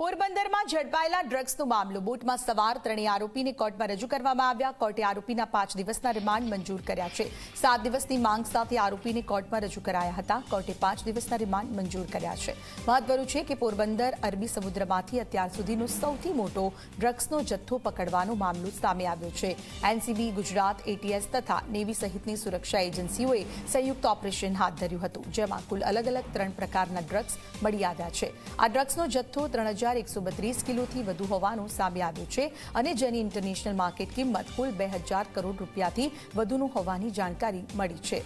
પોરબંદરમાં ઝડપાયેલા ડ્રગ્સનો મામલો. બોટમાં સવાર ત્રણેય આરોપીને કોર્ટમાં રજૂ કરવામાં આવ્યા. કોર્ટે આરોપીના પાંચ દિવસના રિમાન્ડ મંજૂર કર્યા છે. સાત દિવસની માંગ સાથે આરોપીને કોર્ટમાં રજૂ કરાયા હતા. કોર્ટે પાંચ દિવસના રિમાન્ડ મંજૂર કર્યા છે. મહત્વનું છે કે પોરબંદર, અરબી સમુદ્રમાંથી અત્યાર સુધીનો સૌથી મોટો ડ્રગ્સનો જથ્થો પકડવાનો મામલો સામે આવ્યો છે. એનસીબી, ગુજરાત, એટીએસ તથા નેવી સહિતની સુરક્ષા એજન્સીઓએ સંયુક્ત ઓપરેશન હાથ ધર્યું હતું, જેમાં કુલ અલગ અલગ ત્રણ પ્રકારના ડ્રગ્સ મળી આવ્યા છે. આ ડ્રગ્સનો જથ્થો ત્રણ હજાર એકસો બત્રીસ કિલોથી વધુ હોવાનું સામે આવ્યું છે અને જેની ઇન્ટરનેશનલ માર્કેટ કિંમત કુલ બે હજાર કરોડ રૂપિયાથી વધુનું હોવાની જાણકારી મળી છે.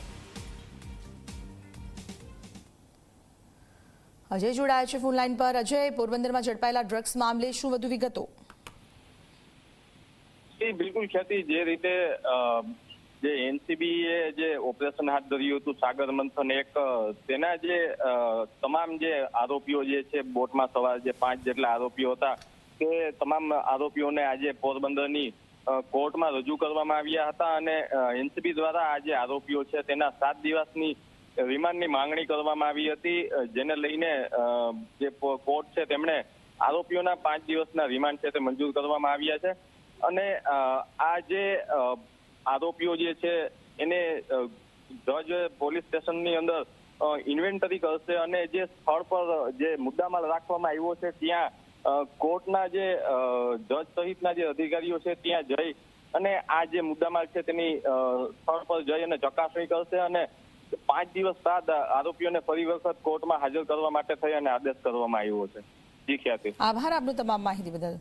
અજય જોડાયા છે ફોન લાઈન પર. અજય, પોરબંદરમાં ઝડપાયેલા ડ્રગ્સ મામલે શું વધુ વિગતો? બિલકુલ ખ્યાતિ. જે રીતે જે એનસીબી એ જે ઓપરેશન હાથ ધર્યું હતું, સાગર મંથન એક તેના જે તમામ જે આરોપીઓ જે છે, બોટમાં સવાર જે પાંચ જેટલા આરોપીઓ હતા, તે તમામ આરોપીઓને આજે પોરબંદરની કોર્ટમાં રજૂ કરવામાં આવ્યા હતા અને એનસીબી દ્વારા આ જે આરોપીઓ છે, તેના સાત દિવસની રિમાન્ડની માંગણી કરવામાં આવી હતી જેને લઈને જે કોર્ટ છે, તેમણે આરોપીઓના પાંચ દિવસના રિમાન્ડ છે, તે મંજૂર કરવામાં આવ્યા છે. અને આ જે આરોપીઓ જે છે, એને જજ પોલીસ સ્ટેશનની અંદર ઇન્વેન્ટરી કરશે અને જે સ્થળ પર, જે મુદ્દામાલ રાખવામાં આવ્યો છે, ત્યાં કોર્ટના જે જજ સહિતના જે અધિકારીઓ છે, ત્યાં જઈ અને આ જે મુદ્દામાલ છે, તેની સ્થળ પર જઈ અને ચકાસણી કરશે અને પાંચ દિવસ બાદ આરોપીઓને ફરી વખત કોર્ટમાં હાજર કરવા માટે થઈ અને આદેશ કરવામાં આવ્યો છે. જી ખ્યાતિ. આભાર, આપનું તમામ માહિતી બદલ.